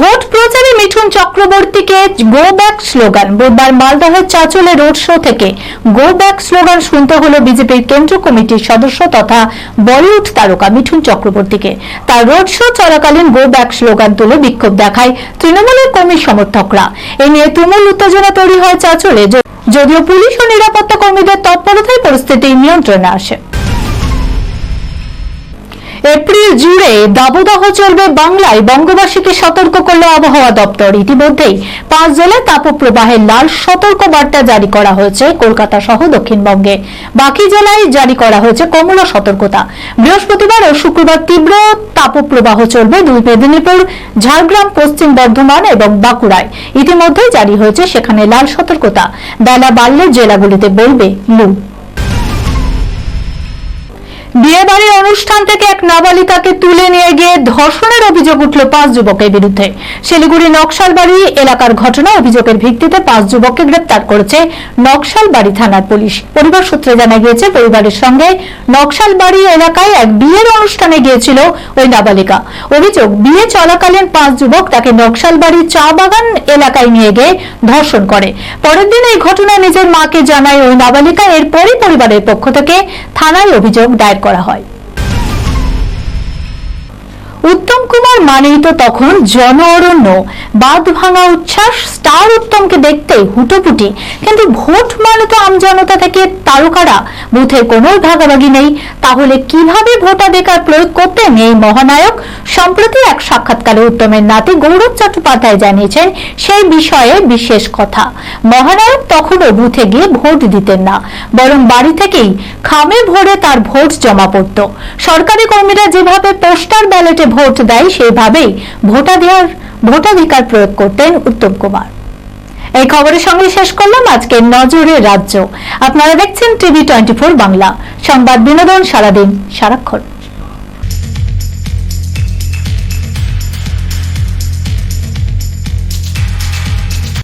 Vote প্রচারে মিঠুন চক্রবর্তীকে go back slogan বুধবার মালদহের চাচলে রোড শো থেকে গো ব্যাক স্লোগান শুনতে হলো বিজেপির কেন্দ্রীয় কমিটির সদস্য তথা বলিউড তারকা মিঠুন চক্রবর্তীকে। তার রোড শো চলাকালীন গো ব্যাক স্লোগান তুলে বিক্ষোভ দেখায় তৃণমূলের কর্মী সমর্থকরা। এ নিয়ে তুমুল উত্তেজনা তৈরি হয় চাচলে। যদিও পুলিশ ও নিরাপত্তা কর্মীদের তৎপরতায় পরিস্থিতি নিয়ন্ত্রণে আসে। এপ্রিল জুড়ে দাবদাহ চলবে বাংলায়। বঙ্গবাসীকে সতর্ক করল আবহাওয়া দপ্তর। ইতিমধ্যেই পাঁচ জেলায় তাপপ্রবাহের লাল সতর্ক বার্তা জারি করা হয়েছে কলকাতা সহ দক্ষিণবঙ্গে। বাকি জেলায় জারি করা হয়েছে কমলা সতর্কতা। বৃহস্পতিবার ও শুক্রবার তীব্র তাপপ্রবাহ চলবে দুই মেদিনীপুর, ঝাড়গ্রাম, পশ্চিম বর্ধমান এবং বাঁকুড়ায়। ইতিমধ্যেই জারি হয়েছে সেখানে লাল সতর্কতা। বেলা বাড়লে জেলাগুলিতে বলবে লু। বিয়েবাড়ির অনুষ্ঠান থেকে এক নাবালিকাকে তুলে নিয়ে গিয়ে ধর্ষণের অভিযোগ উঠল পাঁচ যুবকের বিরুদ্ধে। শিলিগুড়ি নকশালবাড়ি এলাকার ঘটনা অভিযোগের ভিত্তিতে পাঁচ যুবককে গ্রেপ্তার করেছে নকশালবাড়ি থানার পুলিশ। পরিবার সূত্রে জানা গিয়েছে, পরিবারের সঙ্গে নকশালবাড়ি এলাকায় এক বিয়ের অনুষ্ঠানে গিয়েছিল ওই নাবালিকা। অভিযোগ, বিয়ে চলাকালীন পাঁচ যুবক তাকে নকশালবাড়ি চা বাগান এলাকায় নিয়ে গিয়ে ধর্ষণ করে। পরের দিন এই ঘটনা নিজের মাকে জানায় ওই নাবালিকা। এরপরই পরিবারের পক্ষ থেকে থানায় অভিযোগ দায়ের করা হয়। উত্তম কুমার মানেই তো তখন জন অরণ্য বাঁধ ভাঙা উচ্ছ্বাস স্টার উত্তমকে দেখতে হুটোপুটি। কিন্তু ভোট মানে তো আমজনতা থেকে তারকারা। বুথের কোনো ভাগাভাগি নেই। তাহলে কীভাবে ভোটাধিকার প্রয়োগ করতেন এই মহানায়ক সম্প্রতি এক সাক্ষাৎকারে উত্তমের নাতি গৌরব চট্টোপাধ্যায় জানিয়েছেন, সেই বিষয়ে বিশেষ কথা। মহানায়ক তখনও বুথে গিয়ে ভোট দিতেন না। বরং বাড়ি থেকেই খামে ভরে তার ভোট জমা পড়ত। সরকারি কর্মীরা যেভাবে পোস্টার ব্যালটে ভোট দেয়, সেইভাবেই ভোটাধিকার ভোটাধিকার প্রয়োগ করতেন উত্তম কুমার। এই খবরের সঙ্গে শেষ করলাম আজকের নজরে রাজ্য। আপনারা দেখছেন টিভি টোয়েন্টি ফোর বাংলা। সংবাদ বিনোদন সারাদিন সারাক্ষণ।